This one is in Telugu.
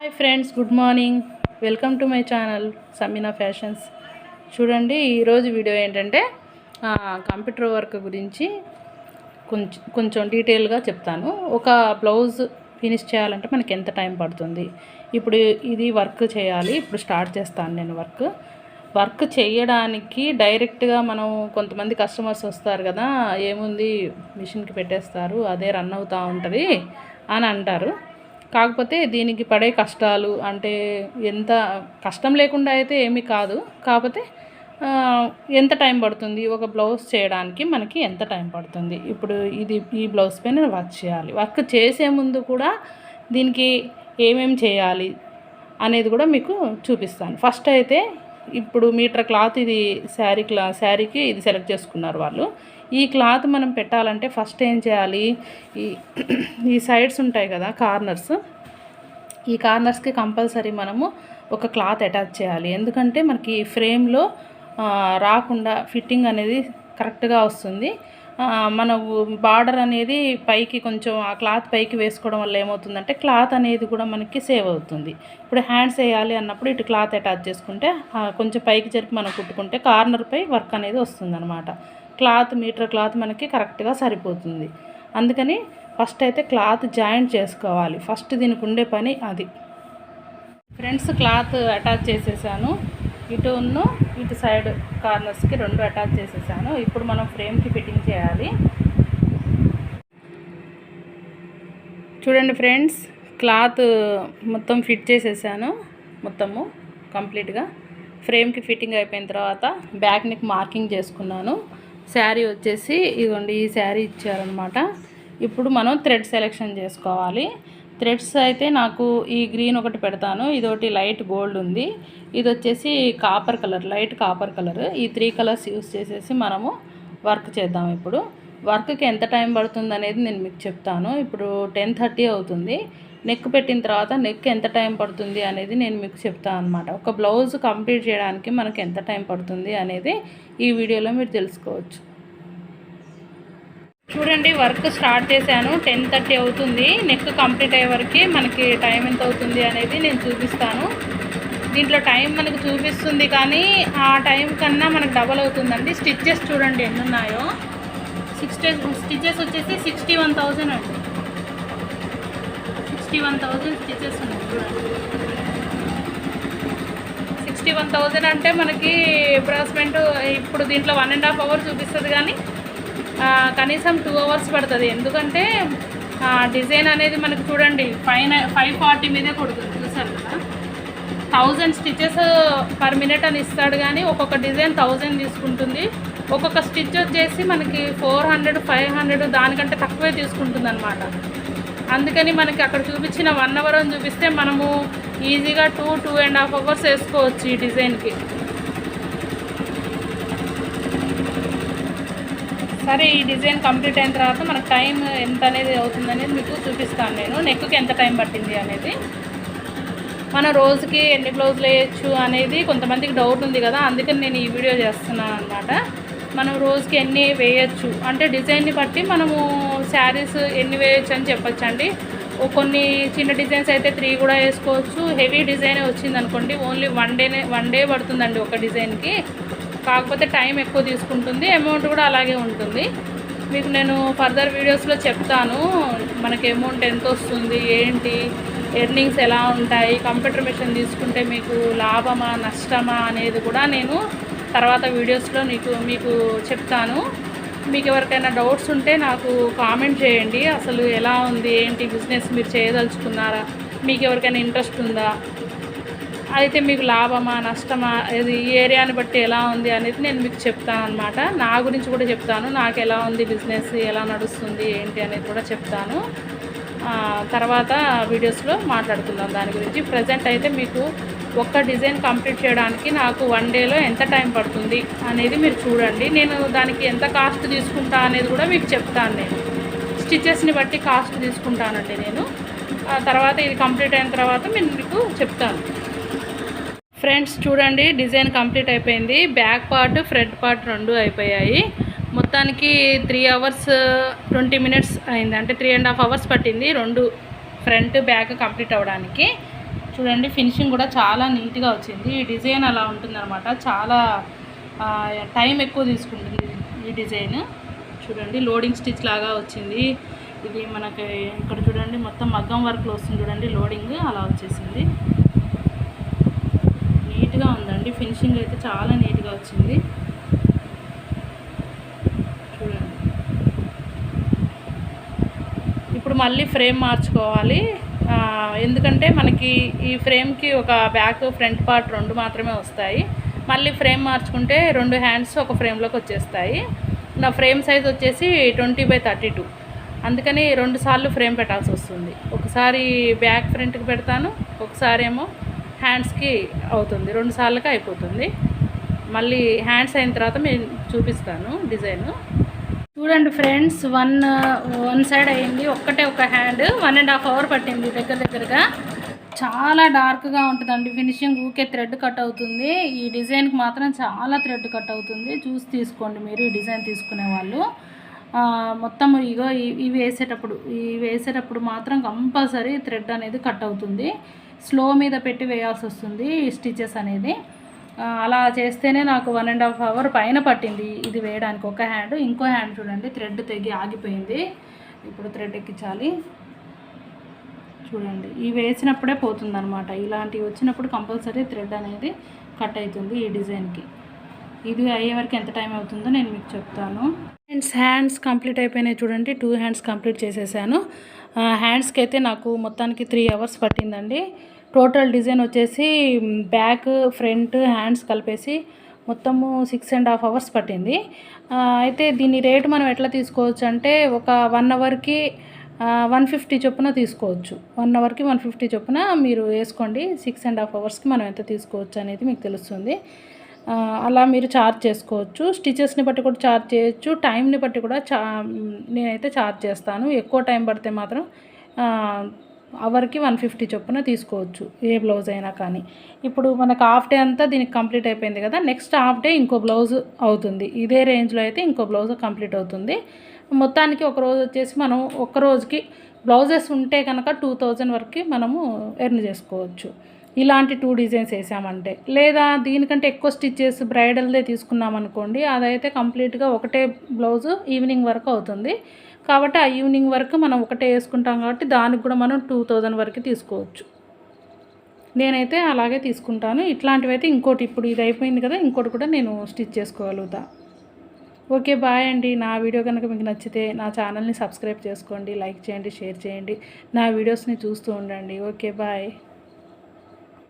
Hi friends good morning welcome to my channel Sameena fashions చూడండి ఈరోజు వీడియో ఏంటంటే కంప్యూటర్ వర్క్ గురించి కొంచెం కొంచెం డీటెయిల్గా చెప్తాను. ఒక బ్లౌజ్ ఫినిష్ చేయాలంటే మనకి ఎంత టైం పడుతుంది? ఇప్పుడు ఇది వర్క్ చేయాలి ఇప్పుడు స్టార్ట్ చేస్తాను నేను వర్క్ వర్క్ చేయడానికి డైరెక్ట్గా మనం కొంతమంది కస్టమర్స్ వస్తారు కదా ఏముంది మిషన్కి పెట్టేస్తారు అదే రన్ అవుతూ ఉంటుంది అని అంటారు. కాకపోతే దీనికి పడే కష్టాలు అంటే ఎంత కష్టం లేకుండా అయితే ఏమీ కాదు. కాకపోతే ఎంత టైం పడుతుంది? ఒక బ్లౌజ్ చేయడానికి మనకి ఎంత టైం పడుతుంది? ఇప్పుడు ఇది ఈ బ్లౌజ్ పైన వర్క్ చేయాలి. వర్క్ చేసే ముందు కూడా దీనికి ఏమేమి చేయాలి అనేది కూడా మీకు చూపిస్తాను. ఫస్ట్ అయితే ఇప్పుడు మీటర్ క్లాత్ ఇది శారీ క్లా శారీకి ఇది సెలెక్ట్ చేసుకున్నారు వాళ్ళు. ఈ క్లాత్ మనం పెట్టాలంటే ఫస్ట్ ఏం చేయాలి? ఈ ఈ సైడ్స్ ఉంటాయి కదా కార్నర్స్. ఈ కార్నర్స్కి కంపల్సరీ మనము ఒక క్లాత్ అటాచ్ చేయాలి. ఎందుకంటే మనకి ఫ్రేమ్లో రాకుండా ఫిట్టింగ్ అనేది కరెక్ట్గా వస్తుంది. మన బార్డర్ అనేది పైకి కొంచెం ఆ క్లాత్ పైకి వేసుకోవడం వల్ల ఏమవుతుందంటే క్లాత్ అనేది కూడా మనకి సేవ్ అవుతుంది. ఇప్పుడు హ్యాండ్స్ వేయాలి అన్నప్పుడు ఇటు క్లాత్ అటాచ్ చేసుకుంటే కొంచెం పైకి జరిపి మనం కుట్టుకుంటే కార్నర్పై వర్క్ అనేది వస్తుంది అనమాట క్లాత్ మీటర్ క్లాత్ మనకి కరెక్ట్గా సరిపోతుంది. అందుకని ఫస్ట్ అయితే క్లాత్ జాయింట్ చేసుకోవాలి. ఫస్ట్ దీనికి ఉండే పని అది. ఫ్రెండ్స్ క్లాత్ అటాచ్ చేసేసాను. ఇటు ఉన్న ఇటు సైడ్ కార్నర్స్కి రెండు అటాచ్ చేసేసాను. ఇప్పుడు మనం ఫ్రేమ్కి ఫిట్టింగ్ చేయాలి. చూడండి ఫ్రెండ్స్ క్లాత్ మొత్తం ఫిట్ చేసేసాను. మొత్తము కంప్లీట్గా. ఫ్రేమ్కి ఫిట్టింగ్ అయిపోయిన తర్వాత బ్యాక్ నెక్ మార్కింగ్ చేసుకున్నాను. శారీ వచ్చేసి ఇదిగోండి ఈ శారీ ఇచ్చారనమాట ఇప్పుడు మనం థ్రెడ్ సెలెక్షన్ చేసుకోవాలి. థ్రెడ్స్ అయితే నాకు ఈ గ్రీన్ ఒకటి పెడతాను. ఇదొకటి లైట్ గోల్డ్ ఉంది. ఇది వచ్చేసి copper colour light copper colour. ఈ త్రీ కలర్స్ యూస్ చేసేసి మనము వర్క్ చేద్దాం ఇప్పుడు. వర్క్కి ఎంత టైం పడుతుంది అనేది నేను మీకు చెప్తాను. ఇప్పుడు టెన్ థర్టీ అవుతుంది. నెక్ పెట్టిన తర్వాత నెక్ ఎంత టైం పడుతుంది అనేది నేను మీకు చెప్తాను అనమాట ఒక బ్లౌజ్ కంప్లీట్ చేయడానికి మనకు ఎంత టైం పడుతుంది అనేది ఈ వీడియోలో మీరు తెలుసుకోవచ్చు. చూడండి వర్క్ స్టార్ట్ చేశాను. టెన్ థర్టీ అవుతుంది. నెక్ కంప్లీట్ అయ్యే వరకు మనకి టైం ఎంత అవుతుంది అనేది నేను చూపిస్తాను. దీంట్లో టైం మనకు చూపిస్తుంది కానీ ఆ టైం కన్నా మనకు డబల్ అవుతుందండి. స్టిచ్చెస్ చూడండి ఎన్ని ఉన్నాయో సిక్స్టీ స్టిచ్చెస్ వచ్చేసి సిక్స్టీ వన్ థౌజండ్ అండి. సిక్స్టీ వన్ థౌజండ్ స్టిచ్చెస్ ఉన్నాయి చూడండి. సిక్స్టీ వన్ థౌజండ్ అంటే మనకి అప్రాక్సిమేట్ ఇప్పుడు దీంట్లో వన్ అండ్ హాఫ్ అవర్ చూపిస్తుంది కానీ కనీసం టూ అవర్స్ పడుతుంది. ఎందుకంటే డిజైన్ అనేది మనకు చూడండి ఫైవ్ ఫైవ్ ఫార్టీ మీదే కొడుతుంది. చూసారు కదా? థౌజండ్ స్టిచెస్ పర్ మినిట్ అని ఇస్తాడు కానీ ఒక్కొక్క డిజైన్ థౌజండ్ తీసుకుంటుంది. ఒక్కొక్క స్టిచ్ వచ్చేసి మనకి ఫోర్ హండ్రెడ్ ఫైవ్ హండ్రెడ్ దానికంటే తక్కువే తీసుకుంటుంది అనమాట అందుకని మనకి అక్కడ చూపించిన వన్ అవర్ అని చూపిస్తే మనము ఈజీగా two two and half hours వేసుకోవచ్చు ఈ డిజైన్కి సరే ఈ డిజైన్ కంప్లీట్ అయిన తర్వాత మనకు టైం ఎంత అనేది అవుతుంది అనేది మీకు చూపిస్తాను నేను. నెక్కి ఎంత టైం పట్టింది అనేది. మనం రోజుకి ఎన్ని బ్లౌజులు వేయచ్చు అనేది కొంతమందికి డౌట్ ఉంది కదా అందుకని నేను ఈ వీడియో చేస్తున్నాను అనమాట మనం రోజుకి ఎన్ని వేయచ్చు? అంటే డిజైన్ని బట్టి మనము శారీస్ ఎన్ని వేయచ్చు అని చెప్పచ్చు అండి కొన్ని చిన్న డిజైన్స్ అయితే త్రీ కూడా వేసుకోవచ్చు. హెవీ డిజైన్ వచ్చింది అనుకోండి ఓన్లీ వన్ డేనే వన్ డే పడుతుందండి ఒక డిజైన్కి. కాకపోతే టైం ఎక్కువ తీసుకుంటుంది అమౌంట్ కూడా అలాగే ఉంటుంది. మీకు నేను ఫర్దర్ వీడియోస్లో చెప్తాను మనకి అమౌంట్ ఎంత వస్తుంది ఏంటి ఎర్నింగ్స్ ఎలా ఉంటాయి కంప్యూటర్ మిషన్ తీసుకుంటే మీకు లాభమా నష్టమా అనేది కూడా నేను తర్వాత వీడియోస్లో నీకు మీకు చెప్తాను. మీకు ఎవరికైనా డౌట్స్ ఉంటే నాకు కామెంట్ చేయండి. అసలు ఎలా ఉంది ఏంటి బిజినెస్ మీరు చేయదలుచుకున్నారా మీకు ఎవరికైనా ఇంట్రెస్ట్ ఉందా? అయితే మీకు లాభమా నష్టమా ఇది ఈ ఏరియాని బట్టి ఎలా ఉంది అనేది నేను మీకు చెప్తాను అనమాట నా గురించి కూడా చెప్తాను. నాకు ఎలా ఉంది బిజినెస్ ఎలా నడుస్తుంది ఏంటి అనేది కూడా చెప్తాను. తర్వాత వీడియోస్లో మాట్లాడుకుందాం దాని గురించి. ప్రజెంట్ అయితే మీకు ఒక్క డిజైన్ కంప్లీట్ చేయడానికి నాకు వన్ డేలో ఎంత టైం పడుతుంది అనేది మీరు చూడండి. నేను దానికి ఎంత కాస్ట్ తీసుకుంటా అనేది కూడా మీకు చెప్తాను నేను. స్టిచెస్ని బట్టి కాస్ట్ తీసుకుంటానండి నేను. ఆ తర్వాత ఇది కంప్లీట్ అయిన తర్వాత నేను మీకు చెప్తాను. ఫ్రెండ్స్ చూడండి డిజైన్ కంప్లీట్ అయిపోయింది. బ్యాక్ పార్ట్ ఫ్రంట్ పార్ట్ రెండు అయిపోయాయి. మొత్తానికి త్రీ అవర్స్ ట్వంటీ మినిట్స్ అయింది. అంటే త్రీ అండ్ హాఫ్ అవర్స్ పట్టింది రెండు ఫ్రంట్ బ్యాక్ కంప్లీట్ అవ్వడానికి. చూడండి ఫినిషింగ్ కూడా చాలా నీట్గా వచ్చింది. ఈ డిజైన్ అలా ఉంటుందన్నమాట. చాలా టైం ఎక్కువ తీసుకుంటుంది ఈ డిజైన్ చూడండి లోడింగ్ స్టిచ్ లాగా వచ్చింది. ఇది మనకి ఇక్కడ చూడండి మొత్తం మగ్గం వర్క్లో వస్తుంది చూడండి లోడింగ్ అలా వచ్చేసింది. నీట్గా ఫినిషింగ్ అయితే చాలా నీట్గా వచ్చింది. చూడండి. ఇప్పుడు మళ్ళీ ఫ్రేమ్ మార్చుకోవాలి. ఎందుకంటే మనకి ఈ ఫ్రేమ్కి ఒక బ్యాక్ ఫ్రంట్ పార్ట్ రెండు మాత్రమే వస్తాయి. మళ్ళీ ఫ్రేమ్ మార్చుకుంటే రెండు హ్యాండ్స్ ఒక ఫ్రేమ్లోకి వచ్చేస్తాయి. నా ఫ్రేమ్ సైజ్ వచ్చేసి ట్వంటీ బై థర్టీ టూ అందుకని రెండుసార్లు ఫ్రేమ్ పెట్టాల్సి వస్తుంది. ఒకసారి బ్యాక్ ఫ్రంట్కి పెడతాను ఒకసారి ఏమో హ్యాండ్స్కి అవుతుంది. రెండు సార్లకి అయిపోతుంది. మళ్ళీ హ్యాండ్స్ అయిన తర్వాత నేను చూపిస్తాను డిజైన్. చూడండి ఫ్రెండ్స్ వన్ వన్ సైడ్ అయింది. ఒక్కటే ఒక hand one and half hour పట్టింది దగ్గర దగ్గరగా. చాలా డార్క్గా ఉంటుందండి. ఫినిషింగ్ ఊకే థ్రెడ్ కట్ అవుతుంది. ఈ డిజైన్కి మాత్రం చాలా థ్రెడ్ కట్ అవుతుంది. చూసి తీసుకోండి మీరు ఈ డిజైన్ తీసుకునే వాళ్ళు. మొత్తం ఇగో ఇవి వేసేటప్పుడు ఇవి వేసేటప్పుడు మాత్రం కంపల్సరీ థ్రెడ్ అనేది కట్ అవుతుంది. స్లో మీద పెట్టి వేయాల్సి వస్తుంది స్టిచెస్ అనేది. అలా చేస్తేనే నాకు వన్ అండ్ హాఫ్ అవర్ పైన పట్టింది ఇది వేయడానికి. ఒక హ్యాండ్ ఇంకో హ్యాండ్ చూడండి థ్రెడ్ తెగి ఆగిపోయింది. ఇప్పుడు థ్రెడ్ ఎక్కించాలి. చూడండి ఇవి వేసినప్పుడే పోతుంది అనమాట ఇలాంటివి వచ్చినప్పుడు కంపల్సరీ థ్రెడ్ అనేది కట్ అవుతుంది ఈ డిజైన్కి ఇది అయ్యే వరకు ఎంత టైం అవుతుందో నేను మీకు చెప్తాను. హ్యాండ్స్ హ్యాండ్స్ కంప్లీట్ అయిపోయినాయి చూడండి. టూ హ్యాండ్స్ కంప్లీట్ చేసేసాను. హ్యాండ్స్కి అయితే నాకు మొత్తానికి త్రీ అవర్స్ పట్టిందండి. టోటల్ డిజైన్ వచ్చేసి బ్యాక్ ఫ్రంట్ హ్యాండ్స్ కలిపేసి మొత్తము సిక్స్ అండ్ హాఫ్ అవర్స్ పట్టింది. అయితే దీని రేట్ మనం ఎట్లా తీసుకోవచ్చు అంటే ఒక వన్ అవర్కి వన్ ఫిఫ్టీ చొప్పున తీసుకోవచ్చు. వన్ అవర్కి వన్ ఫిఫ్టీ చొప్పున మీరు వేసుకోండి. సిక్స్ అండ్ హాఫ్ అవర్స్కి మనం ఎంత తీసుకోవచ్చు అనేది మీకు తెలుస్తుంది. అలా మీరు చార్జ్ చేసుకోవచ్చు. స్టిచెస్ని బట్టి కూడా చార్జ్ చేయొచ్చు. టైంని బట్టి కూడా చా నేనైతే చార్జ్ చేస్తాను. ఎక్కువ టైం పడితే మాత్రం అవర్కి వన్ ఫిఫ్టీ చొప్పున తీసుకోవచ్చు. ఏ బ్లౌజ్ అయినా కానీ. ఇప్పుడు మనకు హాఫ్ డే అంతా దీనికి కంప్లీట్ అయిపోయింది కదా. నెక్స్ట్ హాఫ్ డే ఇంకో బ్లౌజ్ అవుతుంది. ఇదే రేంజ్లో అయితే ఇంకో బ్లౌజ్ కంప్లీట్ అవుతుంది. మొత్తానికి ఒక రోజు వచ్చేసి మనం ఒక రోజుకి బ్లౌజెస్ ఉంటే కనుక టూ థౌజండ్ వరకు మనము ఎర్న్ చేసుకోవచ్చు. ఇలాంటి టూ డిజైన్స్ వేసామంటే. లేదా దీనికంటే ఎక్కువ స్టిచ్చెస్ బ్రైడల్దే తీసుకున్నాం అనుకోండి అదైతే కంప్లీట్గా ఒకటే బ్లౌజ్ ఈవినింగ్ వరకు అవుతుంది. కాబట్టి ఆ ఈవినింగ్ వరకు మనం ఒకటే వేసుకుంటాం కాబట్టి దానికి కూడా మనం టూ థౌజండ్ వరకు తీసుకోవచ్చు. నేనైతే అలాగే తీసుకుంటాను. ఇట్లాంటివి అయితే ఇంకోటి ఇప్పుడు ఇది అయిపోయింది కదా ఇంకోటి కూడా నేను స్టిచ్ చేసుకోగలుగుతా. ఓకే బాయ్ అండి. నా వీడియో కనుక మీకు నచ్చితే నా ఛానల్ని సబ్స్క్రైబ్ చేసుకోండి లైక్ చేయండి షేర్ చేయండి. నా వీడియోస్ని చూస్తూ ఉండండి. Okay bye.